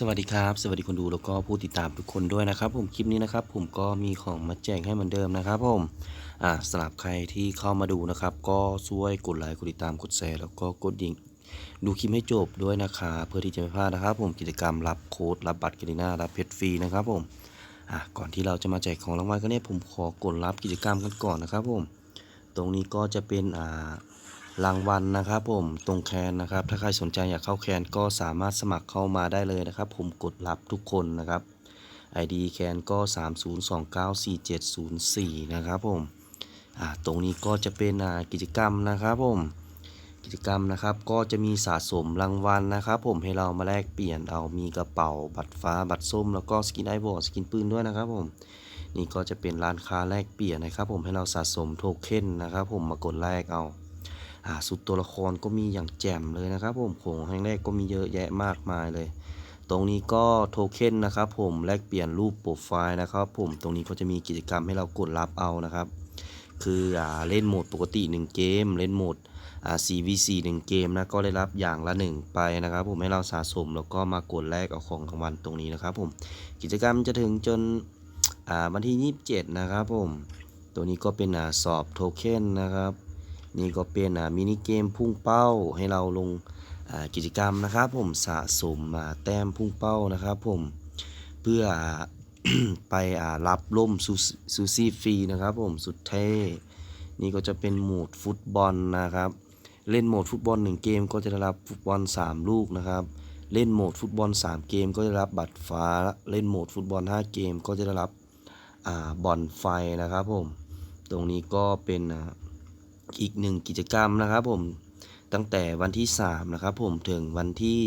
สวัสดีครับ สวัสดีคนดูแล้วก็ผู้ติดตามทุกคนด้วยนะครับ ผมคลิปนี้นะครับ ผมก็มีของมาแจกให้เหมือนเดิมนะครับ ผมอ่าสำหรับใครที่เข้ามาดูนะครับ ก็ช่วยกดไลค์กดติดตามกดแชร์แล้วก็กดดิ่งดูคลิปให้จบด้วยนะครับเพื่อที่จะไม่พลาดนะครับ ผมกิจกรรมรับโค้ดรับบัตรกรีน่ารับเพชรฟรีนะครับ ผมอ่าก่อนที่เราจะมาแจกของรางวัลกันเนี่ยผมขอกดรับกิจกรรมกันก่อนนะครับ ผม ตรงนี้ก็จะเป็นอ่า รางวัลนะครับผมตรงแคนนะครับ ถ้าใครสนใจอยากเข้าแคนก็สามารถสมัครเข้ามาได้เลยนะครับ ผมกดรับทุกคนนะครับ ID แคนก็ 30294704 นะครับผมอ่าตรงนี้ก็จะเป็นอ่ากิจกรรมนะครับผมกิจกรรมนะครับก็จะมีสะสมรางวัลนะครับผมให้เรามาแลกเปลี่ยนเอามีกระเป๋าบัตรฟ้าบัตรส้ม แล้วก็สกินไอบอร์ดสกินปืนด้วยนะครับผมนี่ก็จะเป็นร้านค้าแลกเปลี่ยนนะครับผมให้เราสะสมโทเค็นนะครับผมมากดแลกเอา อ่าสุดตัวละครก็มีอย่างแจ่มเลยนะครับผมของแห่งแรกก็มีเยอะแยะมากมายเลย ตรงนี้ก็โทเค็นนะครับผมแลกเปลี่ยนรูปโปรไฟล์นะครับผมตรงนี้ก็จะมีกิจกรรมให้เรากดรับเอานะครับ คืออ่าเล่นโหมดปกติ 1 เกม เล่นโหมดอ่า 4v4 1เกมนะก็ได้รับอย่างละ 1 ไปนะครับ ผมให้เราสะสมแล้วก็มากดแลกเอาของรางวัลตรงนี้นะครับ ผมกิจกรรมจะถึงจนอ่าวันที่ 27 นะครับผมตัวนี้ก็เป็นอ่าสอบโทเค็นนะครับ นี่ก็เป็นมินิเกมพุ่งเป้าให้เราลงกิจกรรมนะครับผมสะสมอ่าแต้มพุ่งเป้านะครับผมเพื่อไปอรับล่มซูซี่ฟรีนะครับผมสุดเท่นี่ก็จะเป็นโหมดฟุตบอลนะครับ เล่นโหมดฟุตบอล 1 เกมก็จะได้รับฟุตบอล 3 ลูกนะครับ เล่นโหมดฟุตบอล 3 เกมก็จะได้รับบัตรฟ้า เล่นโหมดฟุตบอล 5 เกมก็จะได้รับอบอลไฟนะครับผม ตรงนี้ก็เป็น อีกหนึ่งกิจกรรมนะครับผมตั้งแต่วันที่ 3 นะครับผมถึงวันที่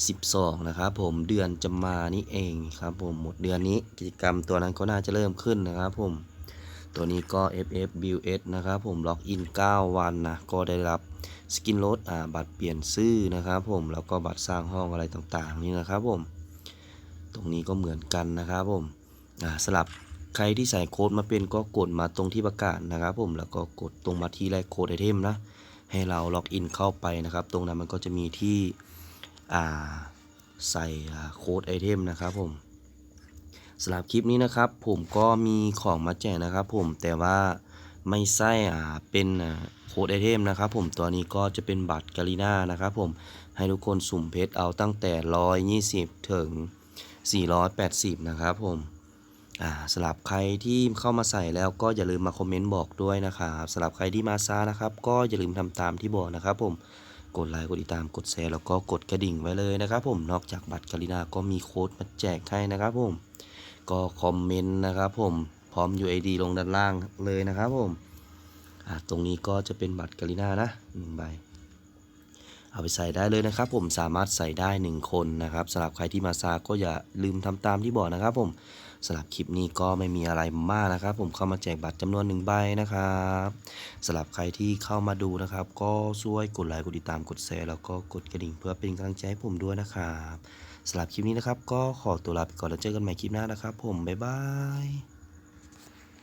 12 นะครับผมเดือนจะมานี่เองครับผมหมดเดือนนี้กิจกรรมตัวนั้นก็น่าจะเริ่มขึ้นนะครับผมตัวนี้ก็ FF BUS นะครับผมล็อกอิน 9 วันนะก็ได้รับสกินลดอ่าบัตรเปลี่ยนชื่อนะครับผมแล้วก็บัตรสร้างห้องอะไรต่างๆนี่นะครับผมตรงนี้ก็เหมือนกันนะครับผมอ่าสลับ ใครที่ใส่โค้ดมาเป็นก็กดมาตรงที่ประกาศนะครับ ผมแล้วก็กดตรงมาที่แรกโค้ดไอเทมนะ ให้เราล็อกอินเข้าไปนะครับ ตรงนั้นมันก็จะมีที่อ่าใส่โค้ดไอเทมนะครับผมสำหรับคลิปนี้นะครับ ผมก็มีของมาแจกนะครับ ผมแต่ว่าไม่ใช่อ่าเป็นโค้ดไอเทมนะครับ ผมตัวนี้ก็จะเป็นบัตรกาลิน่านะครับ ผมให้ทุกคนสุ่มเพชรเอาตั้งแต่ 120 ถึง 480 นะครับผม อ่าสำหรับใครที่เข้ามาใส่แล้วก็อย่าลืมมาคอมเมนต์บอกด้วยนะครับสำหรับใครที่มาช้านะครับ ก็อย่าลืมทำตามที่บอกนะครับ ผมกดไลค์กดติดตามกดแชร์แล้วก็กดกระดิ่งไว้เลยนะครับ ผมนอกจากบัตรกาลินาก็มีโค้ดมาแจกให้นะครับ ผม ก็คอมเมนต์นะครับ ผมพร้อม UID ลงด้านล่างเลยนะครับ ผมอ่าตรงนี้ก็จะเป็นบัตรกาลินานะหนึ่งใบ เอาไปใส่ได้เลยนะครับ ผมสามารถใส่ได้ 1 คนนะครับสำหรับใครที่มาซาก็อย่าลืมทำตามที่บอกนะครับ ผมสำหรับคลิปนี้ก็ไม่มีอะไรมากนะครับ ผมเข้ามาแจกบัตรจำนวนหนึ่งใบนะครับสำหรับใครที่เข้ามาดูนะครับ ก็ช่วยกดไลค์กดติดตามกดแชร์แล้วก็กดกระดิ่งเพื่อเป็นกำลังใจให้ผมด้วยนะครับสำหรับคลิปนี้นะครับ ก็ขอตัวลาไปก่อนแล้วเจอกันใหม่คลิปหน้านะครับ ผมบ๊ายบาย